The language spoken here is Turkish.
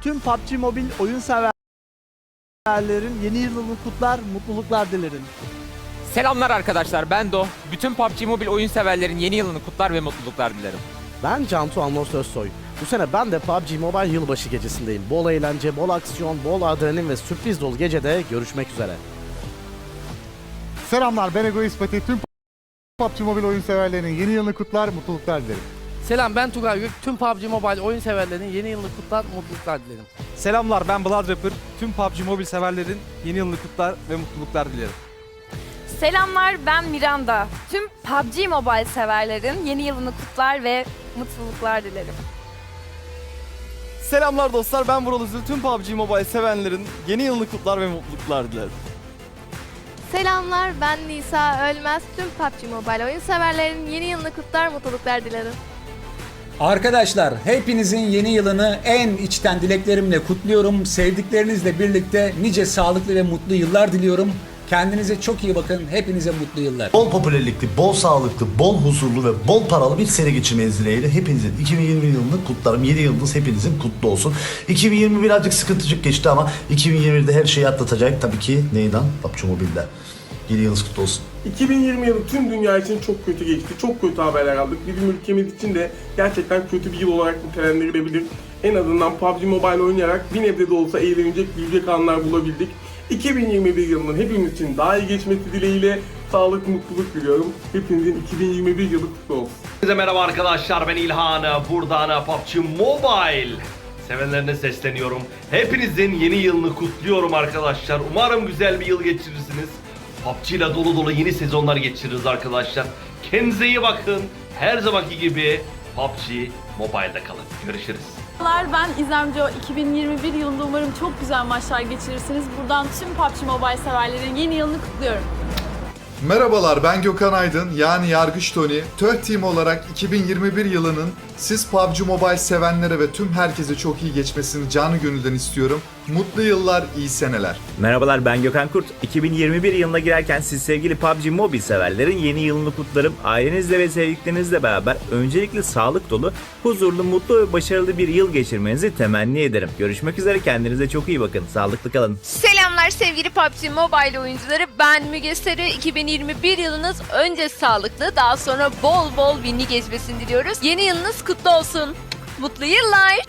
Tüm PUBG Mobile oyun severlerin yeni yılını kutlar, mutluluklar dilerim. Selamlar arkadaşlar ben Do. Bütün PUBG Mobile oyun severlerin yeni yılını kutlar ve mutluluklar dilerim. Ben Cantu Anlos Özsoy. Bu sene ben de PUBG Mobile yılbaşı gecesindeyim. Bol eğlence, bol aksiyon, bol adrenalin ve sürpriz dolu gecede görüşmek üzere. Selamlar ben Egoist Pati. Tüm PUBG Mobile oyun severlerinin yeni yılını kutlar, mutluluklar dilerim. Selam ben Tugay Gök. Tüm PUBG Mobile oyun severlerinin yeni yılını kutlar, mutluluklar dilerim. Selamlar ben Blood Rapper. Tüm PUBG Mobile severlerin yeni yılını kutlar ve mutluluklar dilerim. Selamlar ben Miranda. Tüm PUBG Mobile severlerin yeni yılını kutlar ve mutluluklar dilerim. Selamlar dostlar ben Vural Üzül. Tüm PUBG Mobile sevenlerin yeni yılını kutlar ve mutluluklar dilerim. Selamlar ben Nisa Ölmez. Tüm PUBG Mobile oyun severlerin yeni yılını kutlar, mutluluklar dilerim. Arkadaşlar hepinizin yeni yılını en içten dileklerimle kutluyorum. Sevdiklerinizle birlikte nice sağlıklı ve mutlu yıllar diliyorum. Kendinize çok iyi bakın. Hepinize mutlu yıllar. Bol popülerlikli, bol sağlıklı, bol huzurlu ve bol paralı bir sene geçirmeniz dileğiyle hepinizin 2020 yılını kutlarım. 7 yılınız hepinizin kutlu olsun. 2020 birazcık sıkıntıcık geçti ama 2021'de her şeyi atlatacak tabii ki neyden? PUBG Mobile'de. Yeni yılınız kutlu olsun. 2020 yılı tüm dünya için çok kötü geçti. Çok kötü haberler aldık. Bizim ülkemiz için de gerçekten kötü bir yıl olarak nitelendirilebilir. En azından PUBG Mobile oynayarak bir nebze de olsa eğlenecek, gülecek anlar bulabildik. 2021 yılının hepimiz için daha iyi geçmesi dileğiyle sağlık, mutluluk diliyorum. Hepinizin 2021 yılı kutlu olsun. Herkese merhaba arkadaşlar ben İlhan buradan PUBG Mobile sevenlerine sesleniyorum. Hepinizin yeni yılını kutluyorum arkadaşlar. Umarım güzel bir yıl geçirirsiniz. PUBG ile dolu dolu yeni sezonlar geçiririz arkadaşlar. Kendinize iyi bakın. Her zamanki gibi PUBG Mobile'da kalın. Görüşürüz. Ben İzlemco. 2021 yılında umarım çok güzel maçlar geçirirsiniz. Buradan tüm PUBG Mobile severlerin yeni yılını kutluyorum. Merhabalar ben Gökhan Aydın yani Yargıç Tony. Töh Team olarak 2021 yılının siz PUBG Mobile sevenlere ve tüm herkese çok iyi geçmesini canı gönülden istiyorum. Mutlu yıllar, iyi seneler. Merhabalar ben Gökhan Kurt. 2021 yılına girerken siz sevgili PUBG Mobile severlerin yeni yılını kutlarım. Ailenizle ve sevdiklerinizle beraber öncelikle sağlık dolu, huzurlu, mutlu ve başarılı bir yıl geçirmenizi temenni ederim. Görüşmek üzere kendinize çok iyi bakın. Sağlıklı kalın. Selamlar sevgili PUBG Mobile oyuncuları. Ben Müge Sarı. 2021 yılınız önce sağlıklı, daha sonra bol bol winli geçmesini diliyoruz. Yeni yılınız kutlu olsun. Mutlu yıllar.